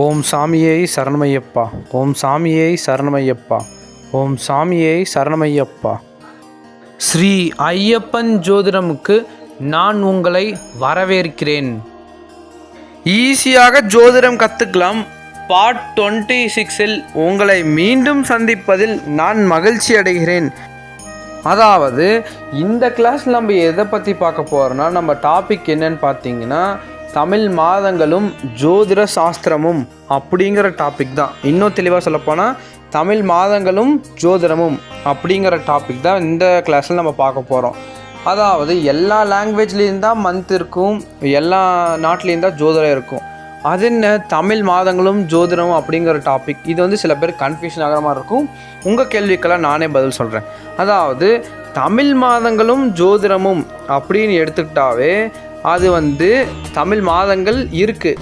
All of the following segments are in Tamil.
ஓம் சாமியை சரணமையப்பா. ஓம் சாமியை சரணமையப்பா. ஓம் சாமியை சரணமையப்பா. ஸ்ரீ ஐயப்பன் ஜோதிடமுக்கு நான் உங்களை வரவேற்கிறேன். ஈஸியாக ஜோதிடம் கற்றுக்கலாம் பார்ட் டுவெண்ட்டி சிக்ஸில் உங்களை மீண்டும் சந்திப்பதில் நான் மகிழ்ச்சி அடைகிறேன். அதாவது இந்த கிளாஸ் நம்ம எதை பற்றி பார்க்க போகிறோன்னா நம்ம டாபிக் என்னன்னு பார்த்தீங்கன்னா தமிழ் மாதங்களும் ஜோதிட சாஸ்திரமும் அப்படிங்கிற டாபிக் தான். இன்னும் தெளிவாக சொல்லப்போனால் தமிழ் மாதங்களும் ஜோதிடமும் அப்படிங்கிற டாபிக் தான் இந்த கிளாஸில் நம்ம பார்க்க போகிறோம் அதாவது எல்லா லாங்குவேஜ்லேயும் தான் மந்த் இருக்கும் எல்லா நாட்டிலையும் தான் ஜோதிடம் இருக்கும். அது என்ன? தமிழ் மாதங்களும் ஜோதிடமும் அப்படிங்கிற டாபிக் இது வந்து சில பேர் கன்ஃபியூஷன் ஆகிற மாதிரி இருக்கும். உங்கள் கேள்விக்கெல்லாம் நானே பதில் சொல்கிறேன் அதாவது தமிழ் மாதங்களும் ஜோதிடமும் அப்படின்னு எடுத்துக்கிட்டாவே அது வந்து தமிழ் மாதங்கள் இருக்குது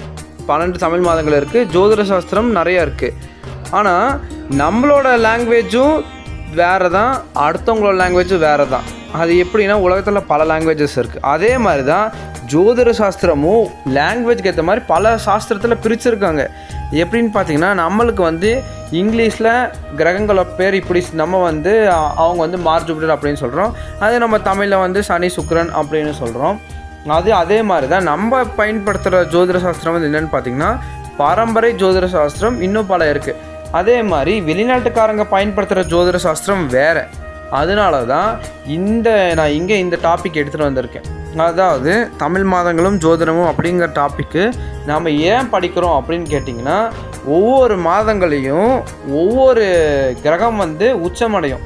பன்னெண்டு தமிழ் மாதங்கள் இருக்குது ஜோதிட சாஸ்திரம் நிறையா இருக்குது ஆனால் நம்மளோட லாங்குவேஜும் வேறு தான் அடுத்தவங்களோட லாங்குவேஜும் வேறு தான் அது எப்படின்னா உலகத்தில் பல லாங்குவேஜஸ் இருக்குது அதே மாதிரி தான் ஜோதிட சாஸ்திரமும் லாங்குவேஜ்க்கு ஏற்ற மாதிரி பல சாஸ்திரத்தில் பிரிச்சுருக்காங்க. எப்படின்னு பார்த்தீங்கன்னா நம்மளுக்கு வந்து இங்கிலீஷில் கிரகங்களோட பேர் இப்படி நம்ம வந்து அவங்க வந்து மார்ச் அப்படின்னு சொல்கிறோம் அதே நம்ம தமிழில் வந்து சனி சுக்ரன் அப்படின்னு சொல்கிறோம் அது அதே மாதிரி தான் நம்ம பயன்படுத்துகிற ஜோதிட சாஸ்திரம் வந்து என்னென்னு பார்த்தீங்கன்னா பாரம்பரிய ஜோதிட சாஸ்திரம் இன்னும் பல இருக்குது அதே மாதிரி வெளிநாட்டுக்காரங்க பயன்படுத்துகிற ஜோதிட சாஸ்திரம் வேறு. அதனால தான் இந்த நான் இங்கே இந்த டாபிக் எடுத்துகிட்டு வந்திருக்கேன். அதாவது தமிழ் மாதங்களும் ஜோதிடமும் அப்படிங்கிற டாப்பிக்கு நாம் ஏன் படிக்கிறோம் அப்படின்னு கேட்டிங்கன்னா ஒவ்வொரு மாதங்களையும் ஒவ்வொரு கிரகம் வந்து உச்சமடையும்.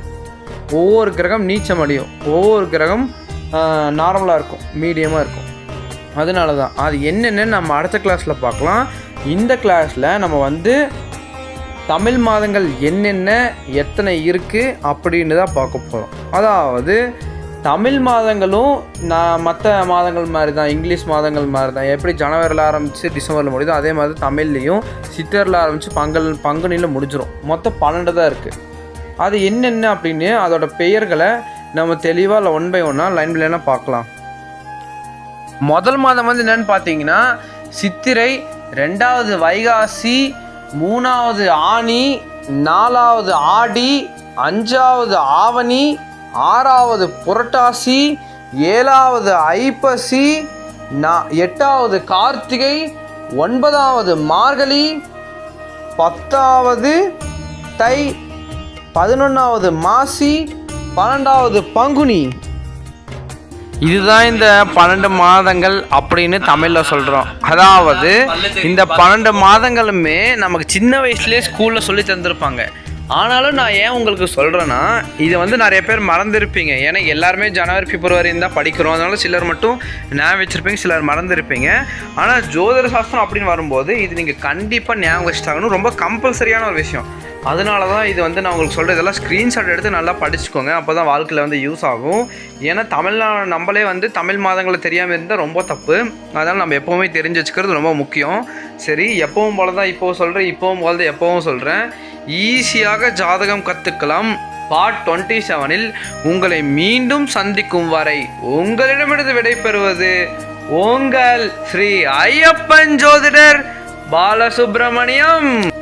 ஒவ்வொரு கிரகம் நீச்சமடையும். ஒவ்வொரு கிரகம் நார்மலாக இருக்கும். மீடியமாக இருக்கும். அதனால தான் அது என்னென்னு நம்ம அடுத்த கிளாஸில் பார்க்கலாம். இந்த கிளாஸில் நம்ம வந்து தமிழ் மாதங்கள் என்னென்ன எத்தனை இருக்குது அப்படின்னு தான் பார்க்க போகிறோம் அதாவது தமிழ் மாதங்களும் நான் மற்ற மாதங்கள் மாதிரி தான் இங்கிலீஷ் மாதங்கள் மாதிரி தான் எப்படி ஜனவரியில் ஆரம்பித்து டிசம்பரில் முடியுதோ அதே மாதிரி தமிழ்லேயும் சித்தரில் ஆரம்பித்து பங்கல் பங்குனியில் முடிஞ்சிடும் மொத்தம் பன்னெண்டு தான் இருக்குது அது என்னென்ன அப்படின்னு அதோட பெயர்களை நம்ம தெளிவாக ஒன் பை ஒன்னாக லைன் பை பார்க்கலாம். முதல் மாதம் வந்து என்னன்னு பார்த்தீங்கன்னா சித்திரை ரெண்டாவது வைகாசி மூணாவது ஆணி நாலாவது ஆடி அஞ்சாவது ஆவணி ஆறாவது புரட்டாசி ஏழாவது ஐப்பசி எட்டாவது கார்த்திகை ஒன்பதாவது மார்கழி பத்தாவது தை பதினொன்றாவது மாசி பன்னெண்டாவது பங்குனி. இதுதான் இந்த பன்னெண்டு மாதங்கள் அப்படின்னு தமிழில் சொல்கிறோம் அதாவது இந்த பன்னெண்டு மாதங்களுமே நமக்கு சின்ன வயசுலேயே ஸ்கூலில் சொல்லி தந்திருப்பாங்க. ஆனாலும் நான் ஏன் உங்களுக்கு சொல்கிறேன்னா இதை வந்து நிறைய பேர் மறந்துருப்பீங்க. ஏன்னா எல்லாருமே ஜனவரி பிப்ரவரி தான் படிக்கிறோம். அதனால சிலர் மட்டும் ஞாபகம் வச்சுருப்பீங்க சிலர் மறந்துருப்பீங்க. ஆனால் ஜோதிட சாஸ்திரம் அப்படின்னு வரும்போது இது நீங்கள் கண்டிப்பாக ஞாபகம் வச்சுட்டாங்கன்னு ரொம்ப கம்பல்சரியான ஒரு விஷயம். அதனால தான் இது வந்து நான் உங்களுக்கு சொல்கிறது இதெல்லாம் ஸ்க்ரீன்ஷாட் எடுத்து நல்லா படிச்சுக்கோங்க. அப்போ தான் வாழ்க்கையில் வந்து யூஸ் ஆகும். ஏன்னா தமிழ்நாடு நம்மளே வந்து தமிழ் மாதங்களை தெரியாமல் இருந்தால் ரொம்ப தப்பு. அதனால் நம்ம எப்போவுமே தெரிஞ்சு வச்சுக்கிறது ரொம்ப முக்கியம். சரி எப்பவும் போல தான் இப்போவும் சொல்கிறேன் இப்போவும் போல தான் எப்போவும் சொல்கிறேன் ஈஸியாக ஜாதகம் கற்றுக்கலாம் பார்ட் டுவெண்ட்டி செவனில் உங்களை மீண்டும் சந்திக்கும் வரை உங்களிடமிருந்து விடைபெறுவது உங்கள் ஸ்ரீ ஐயப்பன் ஜோதிடர் பாலசுப்ரமணியம்.